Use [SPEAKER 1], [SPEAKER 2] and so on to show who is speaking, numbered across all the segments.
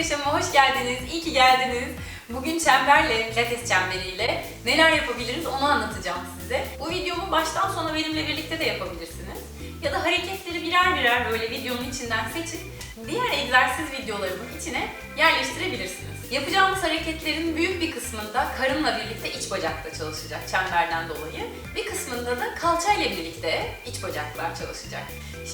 [SPEAKER 1] Yaşam'a hoş geldiniz, iyi ki geldiniz. Bugün çemberle, pilates çemberiyle neler yapabiliriz onu anlatacağım size. Bu videomu baştan sona benimle birlikte de yapabilirsiniz. Ya da hareketleri birer birer böyle videonun içinden seçip diğer egzersiz videolarımın içine yerleştirebilirsiniz. Yapacağımız hareketlerin büyük bir kısmında karınla birlikte iç bacakta çalışacak çemberden dolayı. Bir kısmında da kalçayla birlikte iç bacaklar çalışacak.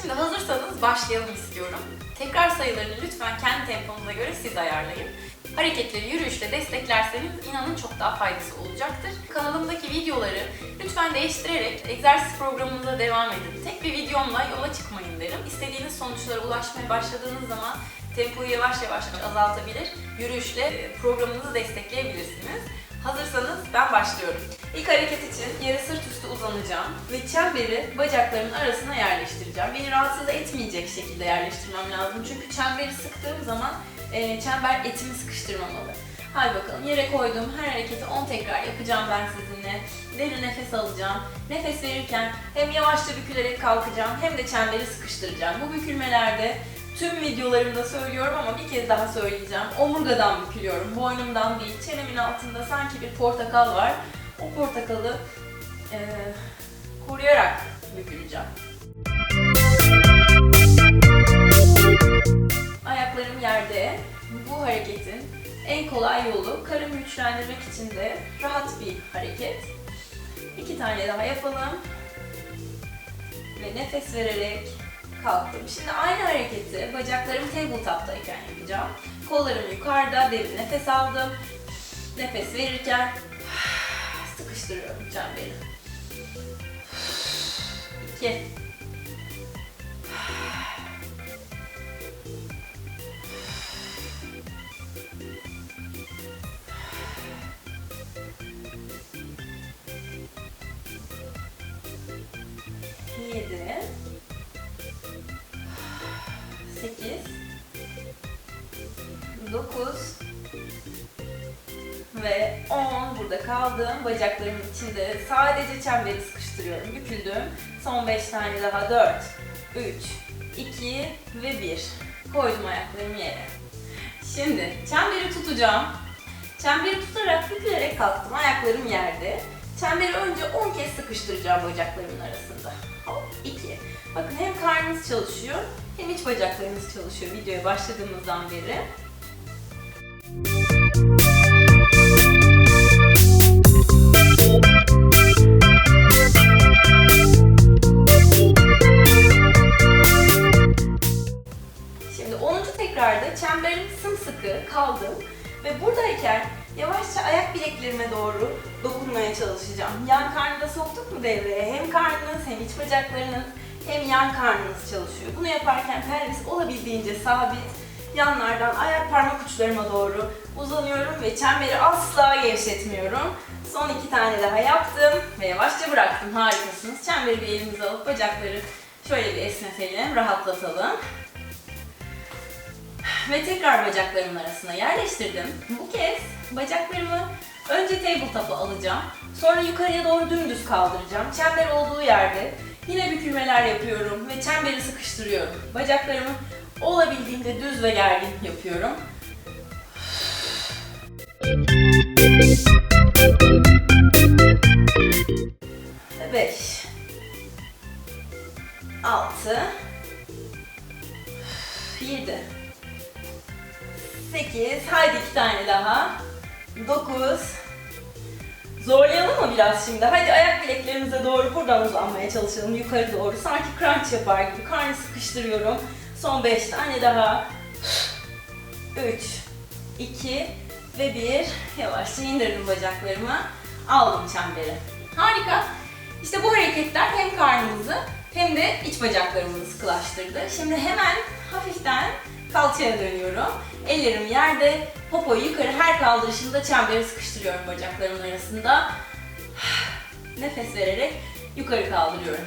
[SPEAKER 1] Şimdi hazırsanız başlayalım istiyorum. Tekrar sayılarını lütfen kendi temponuza göre siz ayarlayın. Hareketleri yürüyüşle desteklerseniz inanın çok daha faydası olacaktır. Kanalımdaki videoları lütfen değiştirerek egzersiz programınıza devam edin. Tek bir videomla yola çıkmayın derim. İstediğiniz sonuçlara ulaşmaya başladığınız zaman tempoyu yavaş yavaş azaltabilir, yürüyüşle e, programınızı destekleyebilirsiniz. Hazırsanız ben başlıyorum. İlk hareket için yarı sırt üstü uzanacağım ve çemberi bacaklarımın arasına yerleştireceğim. Beni rahatsız etmeyecek şekilde yerleştirmem lazım. Çünkü çemberi sıktığım zaman e, çember etimi sıkıştırmamalı. Hadi bakalım yere koydum. Her hareketi 10 tekrar yapacağım ben sizinle. Derin nefes alacağım. Nefes verirken hem yavaşça bükülerek kalkacağım hem de çemberi sıkıştıracağım. Bu bükülmelerde tüm videolarımda söylüyorum ama bir kez daha söyleyeceğim. Omurgadan bükülüyorum. Boynumdan değil. Çenemin altında sanki bir portakal var. O portakalı e, koruyarak büküleceğim. Kolay yolu karın güçlendirmek için de rahat bir hareket. İki tane daha yapalım. Ve nefes vererek kalktım. Şimdi aynı hareketi bacaklarım tabletop'tayken yapacağım. Kollarım yukarıda, derin nefes aldım. Nefes verirken sıkıştırıyorum çemberi. İki. Yedi. Sekiz. Dokuz. Ve 10 burada kaldım. Bacaklarımın içinde sadece çemberi sıkıştırıyorum. Büküldüm. Son 5 tane daha. 4, 3, 2 ve 1. Koydum ayaklarımı yere. Şimdi çemberi tutacağım. Çemberi tutarak bükülerek kalktım. Ayaklarım yerde. Çemberi önce 10 kez sıkıştıracağım bacaklarımın arasında. Hop 2. Bakın hem karnınız çalışıyor hem iç bacaklarınız çalışıyor videoya başladığımızdan beri. Şimdi 10. tekrarda çemberim sımsıkı kaldım ve buradayken yavaşça ayak bileklerime doğru dokunmaya çalışacağım. Yan karnı da soktuk mu devreye? Hem karnınız hem iç bacaklarınız hem yan karnınız çalışıyor. Bunu yaparken pelvis olabildiğince sabit. Yanlardan ayak parmak uçlarıma doğru uzanıyorum ve çemberi asla gevşetmiyorum. Son iki tane daha yaptım ve yavaşça bıraktım. Harikasınız. Çemberi bir elimize alıp bacakları şöyle bir esnetelim, rahatlatalım. Ve tekrar bacaklarımın arasına yerleştirdim. Bu kez bacaklarımı önce tabletop'a alacağım. Sonra yukarıya doğru dümdüz kaldıracağım. Çember olduğu yerde yine bükülmeler yapıyorum ve çemberi sıkıştırıyorum. Bacaklarımı olabildiğince düz ve gergin yapıyorum. 5 6 7 8 Haydi iki tane daha 9 Zorlayalım mı biraz şimdi? Hadi ayak bileklerimize doğru buradan uzanmaya çalışalım yukarı doğru. Sanki crunch yapar gibi karnı sıkıştırıyorum. Son 5 tane daha. 3 2 ve 1 Yavaşça indirdim bacaklarımı. Aldım çemberi. Harika. İşte bu hareketler hem karnımızı hem de iç bacaklarımızı sıkılaştırdı. Şimdi hemen hafiften kalçaya dönüyorum. Ellerim yerde, popoyu yukarı her kaldırışımda çemberi sıkıştırıyorum bacaklarımın arasında. Nefes vererek yukarı kaldırıyorum.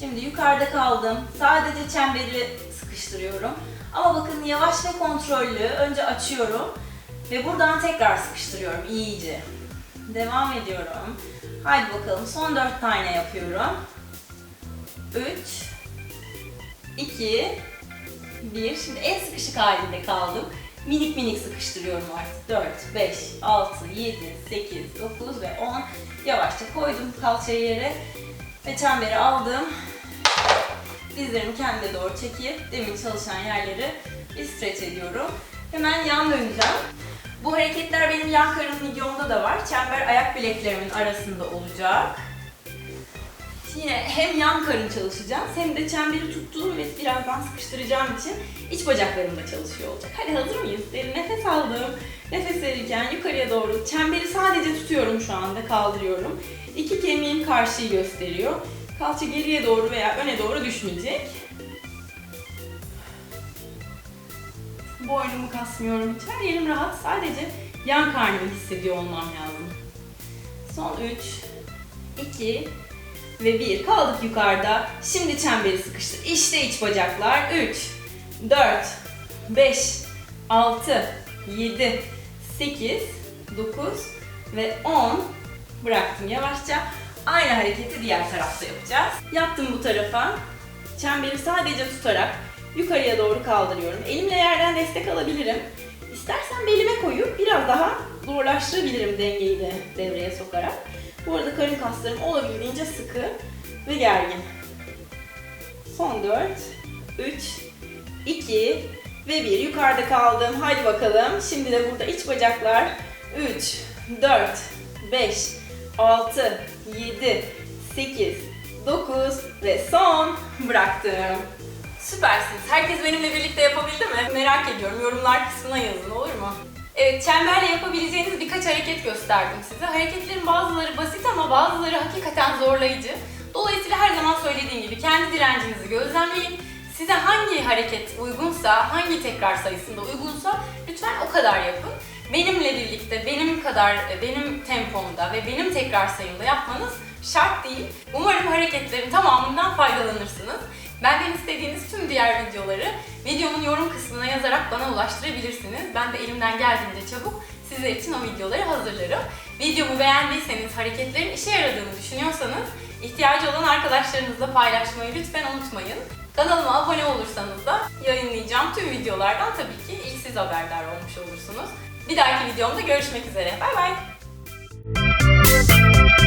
[SPEAKER 1] Şimdi yukarıda kaldım. Sadece çemberi sıkıştırıyorum.
[SPEAKER 2] Ama bakın yavaş ve kontrollü. Önce açıyorum ve buradan tekrar sıkıştırıyorum iyice. Devam ediyorum. Haydi bakalım son 4 tane yapıyorum. 3 2 1 Şimdi en sıkışık halinde kaldım. Minik minik sıkıştırıyorum artık. 4, 5, 6, 7, 8, 9 ve 10. Yavaşça koydum kalçayı yere ve çemberi aldım. Dizlerimi kendime doğru çekip demin çalışan yerleri bir streç ediyorum. Hemen yan döneceğim. Bu hareketler benim yan karın videomda da var. Çember ayak bileklerimin arasında olacak. Yine hem yan karın çalışacağız hem de çemberi tuttuğum ve birazdan sıkıştıracağım için iç bacaklarım da çalışıyor olacak. Hadi hazır mıyız? Derin nefes aldım. Nefes verirken yukarıya doğru çemberi sadece tutuyorum şu anda kaldırıyorum. İki kemiğim karşıyı gösteriyor. Kalça geriye doğru veya öne doğru düşmeyecek. Boynumu kasmıyorum hiç. Her yerim rahat. Sadece yan karnımı hissediyor olmam lazım. Son 3, 2 ve 1. Kaldık yukarıda. Şimdi çemberi sıkıştır. İşte iç bacaklar. 3, 4, 5, 6, 7, 8, 9 ve 10. Bıraktım yavaşça. Aynı hareketi diğer tarafta yapacağız. Yaptım bu tarafa. Çemberi sadece tutarak yukarıya doğru kaldırıyorum. Elimle yerden destek alabilirim. İstersen belime koyup biraz daha zorlaştırabilirim dengeyi de devreye sokarak. Bu arada karın kaslarım olabildiğince sıkı ve gergin. Son 4, 3, 2 ve 1. Yukarıda kaldım. Haydi bakalım. Şimdi de burada iç bacaklar. 3, 4, 5, 6, 7, 8, 9 ve son bıraktım.
[SPEAKER 1] Süpersiniz. Herkes benimle birlikte yapabildi mi? Merak ediyorum. Yorumlar kısmına yazın olur mu? Evet, çemberle yapabileceğiniz birkaç hareket gösterdim size. Hareketlerin bazıları basit ama bazıları hakikaten zorlayıcı. Dolayısıyla her zaman söylediğim gibi kendi direncinizi gözlemleyin. Size hangi hareket uygunsa, hangi tekrar sayısında uygunsa lütfen o kadar yapın. Benimle birlikte, benim kadar, benim tempomda ve benim tekrar sayımda yapmanız şart değil. Umarım hareketlerin tamamından faydalanırsınız. Benden istediğiniz tüm diğer videoları videomun yorum kısmına yazarak bana ulaştırabilirsiniz. Ben de elimden geldiğince çabuk sizler için o videoları hazırlarım. Videomu beğendiyseniz, hareketlerin işe yaradığını düşünüyorsanız ihtiyacı olan arkadaşlarınızla paylaşmayı lütfen unutmayın. Kanalıma abone olursanız da yayınlayacağım tüm videolardan tabii ki ilk siz haberdar olmuş olursunuz. Bir dahaki videomda görüşmek üzere. Bay bay.